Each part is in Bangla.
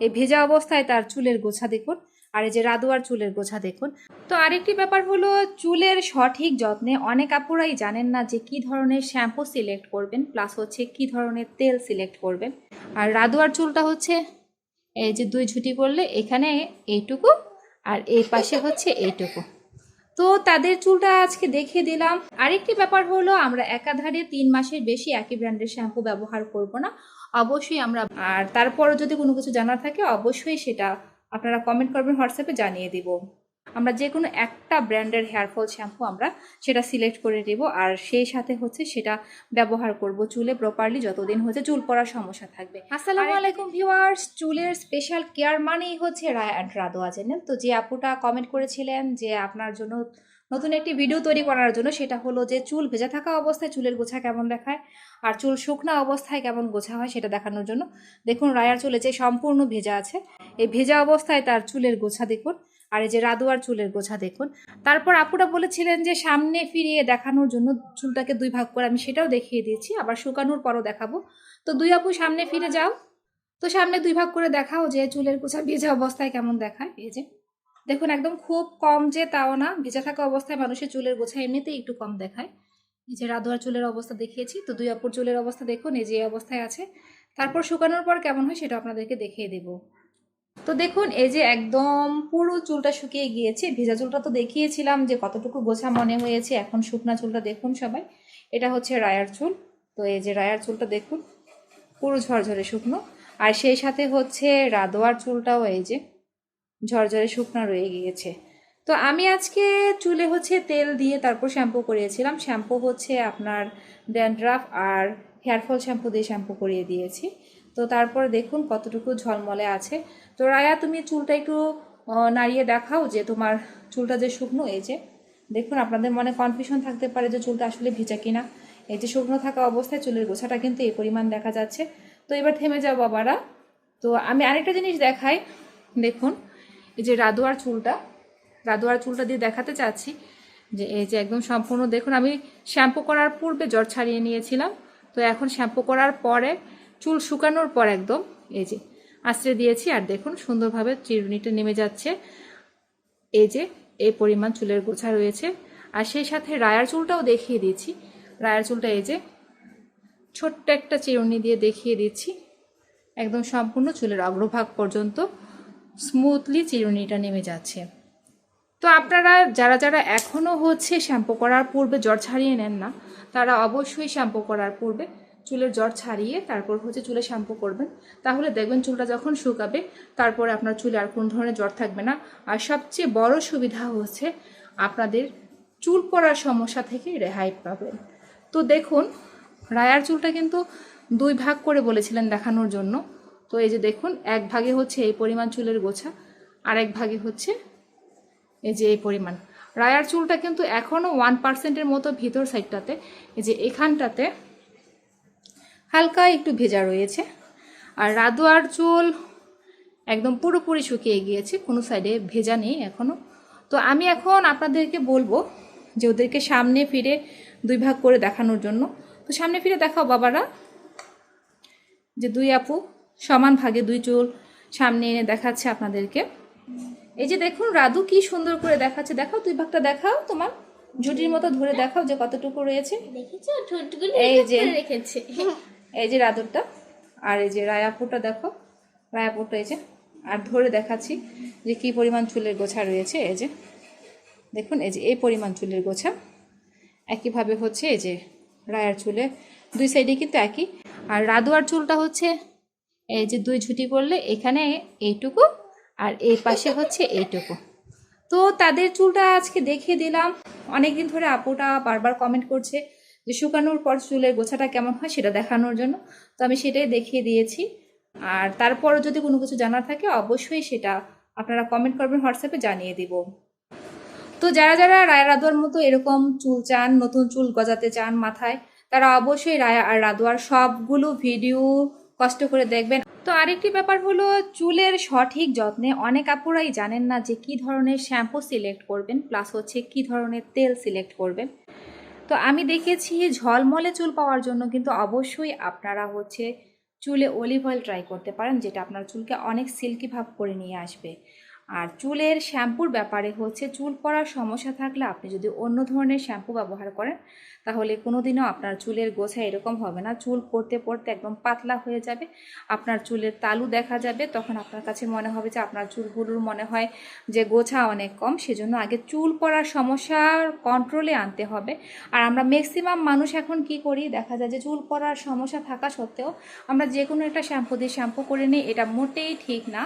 এই ভেজা অবস্থায় তার চুলের গোছা দেখুন আর এই যে রাদুয়ার চুলের গোছা দেখুন। তো আরেকটি ব্যাপার হলো, চুলের সঠিক যত্নে অনেক আপুরাই জানেন না যে কি ধরনের শ্যাম্পু সিলেক্ট করবেন, প্লাস হচ্ছে কি ধরনের তেল সিলেক্ট করবেন। আর রাদুয়ার চুলটা হচ্ছে এই যে দুই ঝুটি করলে এখানে এইটুকু আর এই পাশে হচ্ছে এইটুকু। তো তাদের চুলটা আজকে দেখে দিলাম। আরেকটি ব্যাপার হলো, আমরা একাধারে তিন মাসের বেশি একই ব্র্যান্ডের শ্যাম্পু ব্যবহার করব না। অবশ্যই আমরা আর তারপরও যদি কোনো কিছু জানার থাকে অবশ্যই সেটা আপনারা কমেন্ট করবেন হোয়াটসঅ্যাপে জানিয়ে দিব। আমরা যে কোনো একটা ব্র্যান্ডের হেয়ারফল শ্যাম্পু আমরা সেটা সিলেক্ট করে দেব আর সেই সাথে হচ্ছে সেটা ব্যবহার করব চুলে প্রপারলি যতদিন হচ্ছে চুল পড়ার সমস্যা থাকবে। আসসালামু আলাইকুম ভিউয়ার্স চুলের স্পেশাল কেয়ার মানেই হচ্ছে রায় অ্যান্ড রাদোয়া জানেন তো যে আপুটা কমেন্ট করেছিলেন যে আপনার জন্য নতুন একটি ভিডিও তৈরি করার জন্য সেটা হলো যে চুল ভেজা থাকা অবস্থায় চুলের গোছা কেমন দেখায় আর চুল শুকনা অবস্থায় কেমন গোছা হয় সেটা দেখানোর জন্য। দেখুন, রায়ার চুলে যে সম্পূর্ণ ভেজা আছে, এই ভেজা অবস্থায় তার চুলের গোছা দেখুন আর এই যে রাদুয়ার চুলের গোছা দেখুন। তারপর আপুরা বলেছিলেন যে সামনে ফিরিয়ে দেখানোর জন্য চুলটাকে দুই ভাগ করে আমি সেটাও দেখিয়ে দিয়েছি, আবার শুকানোর পরও দেখাবো। তো দুই আপু, সামনে ফিরে যাও। তো সামনে দুই ভাগ করে দেখাও যে চুলের গোছা ভেজা অবস্থায় কেমন দেখায়। এই যে দেখুন, একদম খুব কম যে তাও না ভেজা থাকা অবস্থায় মানুষের চুলের গোছা এমনিতেই একটু কম দেখায়। এই যে রাধুয়ার চুলের অবস্থা দেখিয়েছি, তো দুই অপর চুলের অবস্থা দেখুন, এই যে অবস্থায় আছে। তারপর শুকানোর পর কেমন হয় সেটা আপনাদেরকে দেখিয়ে দেব। তো দেখুন, এই যে একদম পুরো চুলটা শুকিয়ে গিয়েছে, ভেজা চুলটা তো দেখিয়েছিলাম যে কতটুকু গোছা মনে হয়েছে, এখন শুকনা চুলটা দেখুন সবাই। এটা হচ্ছে রায়ার চুল, তো এই যে রায়ার চুলটা দেখুন, পুরো ঝরঝরে শুকনো। আর সেই সাথে হচ্ছে রাদোয়ার চুলটাও এই যে ঝরঝরে শুকনো রয়ে গিয়েছে। তো আমি আজকে চুলে হচ্ছে তেল দিয়ে তারপর শ্যাম্পু করিয়েছিলাম। শ্যাম্পু হচ্ছে আপনার ড্যান্ড্রাফ আর হেয়ারফল শ্যাম্পু দিয়ে শ্যাম্পু করিয়ে দিয়েছি। তো তারপর দেখুন কতটুকু ঝলমলে আছে। তো রায়া, তুমি চুলটা একটু নাড়িয়ে দেখাও যে তোমার চুলটা যে শুকনো, এই যে। দেখুন, আপনাদের মনে কনফিউশন থাকতে পারে যে চুলটা আসলে ভিজা কিনা। এই যে শুকনো থাকা অবস্থায় চুলের গোছাটা কিন্তু এই পরিমাণ দেখা যাচ্ছে। তো এবার থেমে যাও, বাবারা। তো আমি আরেকটা জিনিস দেখাই। দেখুন এই যে রাদুয়ার চুলটা রাদুয়ার চুলটা দিয়ে দেখাতে চাচ্ছি যে এই যে একদম সম্পূর্ণ দেখুন, আমি শ্যাম্পু করার পূর্বে জ্বর ছাড়িয়ে নিয়েছিলাম, তো এখন শ্যাম্পু করার পরে চুল শুকানোর পর একদম এই যে আশ্রে দিয়েছি, আর দেখুন সুন্দরভাবে চিরুনিটা নেমে যাচ্ছে। এই যে এই পরিমাণ চুলের গোছা রয়েছে, আর সেই সাথে রায়ার চুলটাও দেখিয়ে দিচ্ছি। রায়ার চুলটা এই যে ছোট্ট একটা চিরুনি দিয়ে দেখিয়ে দিচ্ছি, একদম সম্পূর্ণ চুলের অগ্রভাগ পর্যন্ত। স্মুথলি চিরুনিটা নেমে যাচ্ছে। তো আপনারা, যারা যারা এখনও হচ্ছে শ্যাম্পু করার পূর্বে জ্বর ছাড়িয়ে নেন না, তারা অবশ্যই শ্যাম্পু করার পূর্বে চুলের জ্বর ছাড়িয়ে তারপর হচ্ছে চুলে শ্যাম্পু করবেন। তাহলে দেখবেন চুলটা যখন শুকাবে, তারপরে আপনার চুলে আর কোনো ধরনের জ্বর থাকবে না। আর সবচেয়ে বড় সুবিধা হচ্ছে আপনাদের চুল পড়ার সমস্যা থেকে রেহাই পাবেন। তো দেখুন, রায়ার চুলটা কিন্তু দুই ভাগ করে বলেছিলেন দেখানোর জন্য। তো এই যে দেখুন, এক ভাগে হচ্ছে এই পরিমাণ চুলের গোছা আর এক ভাগে হচ্ছে এই যে এই পরিমাণ। রায়ার চুলটা কিন্তু এখনও ওয়ান পার্সেন্টের মতো ভিতর সাইডটাতে এই যে এখানটাতে হালকা একটু ভেজা রয়েছে। আর রাদুয়ার চুল একদম পুরোপুরি শুকিয়ে গিয়েছে, কোনো সাইডে ভেজা নেই এখনও তো আমি এখন আপনাদেরকে বলব যে ওদেরকে সামনে ফিরে দুই ভাগ করে দেখানোর জন্য। তো সামনে ফিরে দেখাও বাবারা, যে দুই আপু সমান ভাগে দুই চুল সামনে এনে দেখাচ্ছে আপনাদেরকে। এই যে দেখুন রাধু কি সুন্দর করে দেখাচ্ছে। দেখাও দুই ভাগটা দেখাও তোমার। জুটির মতো ধরে দেখাও যে কতটুকু রয়েছে। এই যে। এই যে রাদুরটা আর এই যে রায়াপুরটা দেখো। রায়াপুরটা এই যে আর ধরে দেখাচ্ছি যে কি পরিমাণ চুলের গোছা রয়েছে। এই যে দেখুন এই যে এই পরিমাণ চুলের গোছা। একইভাবে হচ্ছে এই যে রায়ার চুলে দুই সাইডে কিন্তু একই। আর রাদুয়ার চুলটা হচ্ছে এই যে দুই ঝুটি করলে এখানে এইটুকু আর এই পাশে হচ্ছে এইটুকু। তো তাদের চুলটা আজকে দেখিয়ে দিলাম। অনেকদিন ধরে আপুটা বারবার কমেন্ট করছে যে শুকানোর পর চুলের গোছাটা কেমন হয় সেটা দেখানোর জন্য। তো আমি সেটাই দেখিয়ে দিয়েছি। আর তারপরও যদি কোনো কিছু জানার থাকে অবশ্যই সেটা আপনারা কমেন্ট করবেন হোয়াটসঅ্যাপে জানিয়ে দিব। তো যারা যারা রায় রাদুয়ার মতো এরকম চুল চান, নতুন চুল গজাতে চান মাথায়, তারা অবশ্যই রায়া আর রাদুয়ার সবগুলো ভিডিও কষ্ট করে দেখবেন। তো আরেকটি ব্যাপার হলো, চুলের সঠিক যত্নে অনেক আপুরাই জানেন না যে কি ধরনের শ্যাম্পু সিলেক্ট করবেন, প্লাস হচ্ছে কি ধরনের তেল সিলেক্ট করবেন। তো আমি দেখেছি ঝলমলে চুল পাওয়ার জন্য কিন্তু অবশ্যই আপনারা হচ্ছে চুলে অলিভ অয়েল ট্রাই করতে পারেন, যেটা আপনার চুলকে অনেক সিল্কি ভাব করে নিয়ে আসবে। আর চুলের শ্যাম্পুর ব্যাপারে হচ্ছে চুল পড়ার সমস্যা থাকলে আপনি যদি অন্য ধরনের শ্যাম্পু ব্যবহার করেন, তাহলে কোনোদিনও আপনার চুলের গোছা এরকম হবে না। চুল পড়তে পড়তে একদম পাতলা হয়ে যাবে, আপনার চুলের তালু দেখা যাবে, তখন আপনার কাছে মনে হবে যে আপনার চুলগুলোর মনে হয় যে গোছা অনেক কম। সেজন্য আগে চুল পড়ার সমস্যা কন্ট্রোলে আনতে হবে। আর আমরা ম্যাক্সিমাম মানুষ এখন কি করি? দেখা যায় যে চুল পড়ার সমস্যা থাকা সত্ত্বেও আমরা যে কোনো একটা শ্যাম্পু দিয়ে শ্যাম্পু করে নিই, এটা মোটেই ঠিক না।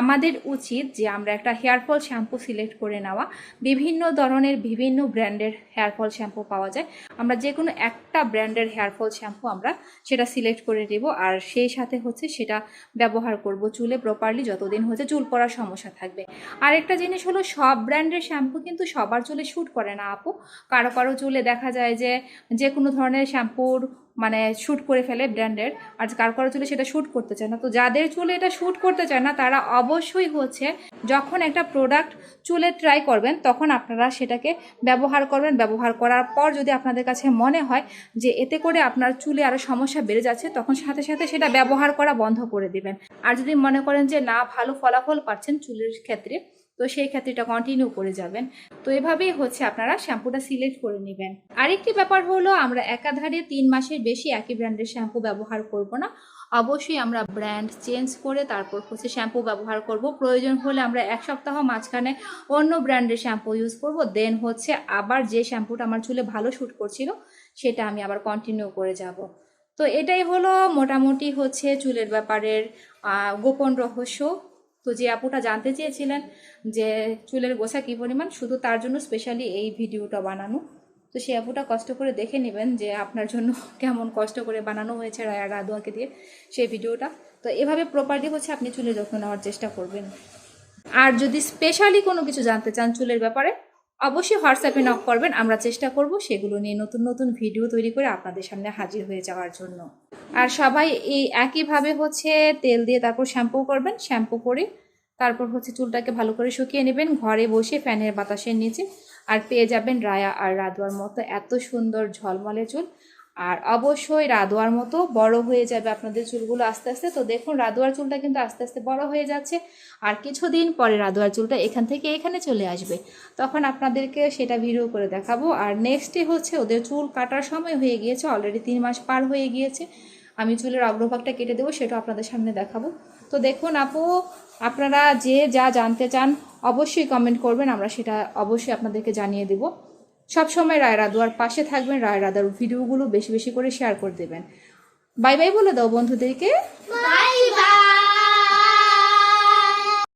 আমাদের উচিত যে আমরা একটা হেয়ার ফল শ্যাম্পু সিলেক্ট করে নেওয়া। বিভিন্ন ধরনের বিভিন্ন ব্র্যান্ডের হেয়ার ফল শ্যাম্পু পাওয়া যায়। আমরা যে কোনো একটা ব্র্যান্ডের হেয়ার ফল শ্যাম্পু আমরা সেটা সিলেক্ট করে দেব আর সেই সাথে হচ্ছে সেটা ব্যবহার করব চুলে প্রপারলি যতদিন হচ্ছে চুল পড়ার সমস্যা থাকবে। আরেকটা জিনিস হলো সব ব্র্যান্ডের শ্যাম্পু কিন্তু সবার চুলে শ্যুট করে না আপু। কারও কারও চুলে দেখা যায় যে যে কোনো ধরনের শ্যাম্পুর মানে শ্যুট করে ফেলে ব্র্যান্ডের আর কার কারও চুলে সেটা শ্যুট করতে চায় না। তো যাদের চুলে এটা শ্যুট করতে চায় না, তারা অবশ্যই হচ্ছে যখন একটা প্রোডাক্ট চুলে ট্রাই করবেন, তখন আপনারা সেটাকে ব্যবহার করবেন। ব্যবহার করার পর যদি আপনাদের কাছে মনে হয় যে এতে করে আপনার চুলে আরও সমস্যা বেড়ে যাচ্ছে, তখন সাথে সাথে সেটা ব্যবহার করা বন্ধ করে দিবেন। আর যদি মনে করেন যে না, ভালো ফলাফল পাচ্ছেন চুলের ক্ষেত্রে তো সেই ক্ষেত্রে এটা কন্টিনিউ করে যাবেন। তো এভাবেই হচ্ছে আপনারা শ্যাম্পুটা সিলেক্ট করে নেবেন। আরেকটি ব্যাপার হলো, আমরা একাধারে তিন মাসের বেশি একই ব্র্যান্ডের শ্যাম্পু ব্যবহার করব না। অবশ্যই আমরা ব্র্যান্ড চেঞ্জ করে তারপর হচ্ছে শ্যাম্পু ব্যবহার করব। প্রয়োজন হলে আমরা এক সপ্তাহ মাঝখানে অন্য ব্র্যান্ডের শ্যাম্পু ইউজ করব। দেন হচ্ছে আবার যে শ্যাম্পুটা আমার চুলে ভালো শ্যুট করছিল, সেটা আমি আবার কন্টিনিউ করে যাব। তো এটাই হলো মোটামুটি হচ্ছে চুলের ব্যাপারের গোপন রহস্য। তো যে আপুটা জানতে চেয়েছিলেন যে চুলের গোছা কী পরিমাণ, শুধু তার জন্য স্পেশালি এই ভিডিওটা বানানো। তো সেই আপুটা কষ্ট করে দেখে নেবেন যে আপনার জন্য কেমন কষ্ট করে বানানো হয়েছে রায়া রাদুয়াকে দিয়ে সেই ভিডিওটা। তো এভাবে প্রপারলি হচ্ছে আপনি চুলের যত্ন নেওয়ার চেষ্টা করবেন। আর যদি স্পেশালি কোনো কিছু জানতে চান চুলের ব্যাপারে অবশ্যই হোয়াটসঅ্যাপে নক করবেন, আমরা চেষ্টা করব সেগুলো নিয়ে নতুন নতুন ভিডিও তৈরি করে আপনাদের সামনে হাজির হয়ে যাওয়ার জন্য। আর সবাই এই একইভাবে হচ্ছে তেল দিয়ে তারপর শ্যাম্পু করবেন শ্যাম্পু করে তারপর হচ্ছে চুলটাকে ভালো করে শুকিয়ে নেবেন, ঘরে বসে ফ্যানের বাতাসের নিচে। আর পেয়ে যাবেন রায়া আর রাদুয়ার মতো এত সুন্দর ঝলমলে চুল। আর অবশ্যই রাদোয়ার মতো বড় হয়ে যাবে আপনাদের চুলগুলো আস্তে আস্তে। তো দেখুন রাদোয়ার চুলটা কিন্তু আস্তে আস্তে বড় হয়ে যাচ্ছে। আর কিছুদিন পরে রাদোয়ার চুলটা এখান থেকে এখানে চলে আসবে। তখন আপনাদেরকে সেটা ভিডিও করে দেখাবো। আর নেক্সটে হচ্ছে ওদের চুল কাটার সময় হয়ে গিয়েছে অলরেডি তিন মাস পার হয়ে গিয়েছে। আমি চুলের অগ্রভাগটা কেটে দেবো, সেটা আপনাদের সামনে দেখাবো। তো দেখুন আপু, আপনারা যে যা জানতে চান অবশ্যই কমেন্ট করবেন, আমরা সেটা অবশ্যই আপনাদেরকে জানিয়ে দেব। সবসময় রায় রাদুয়ার পাশে থাকবেন রায় রাদার। ভিডিওগুলো বেশি বেশি করে শেয়ার করে দেবেন। বাই বাই বলে দাও বন্ধুদেরকে। বাই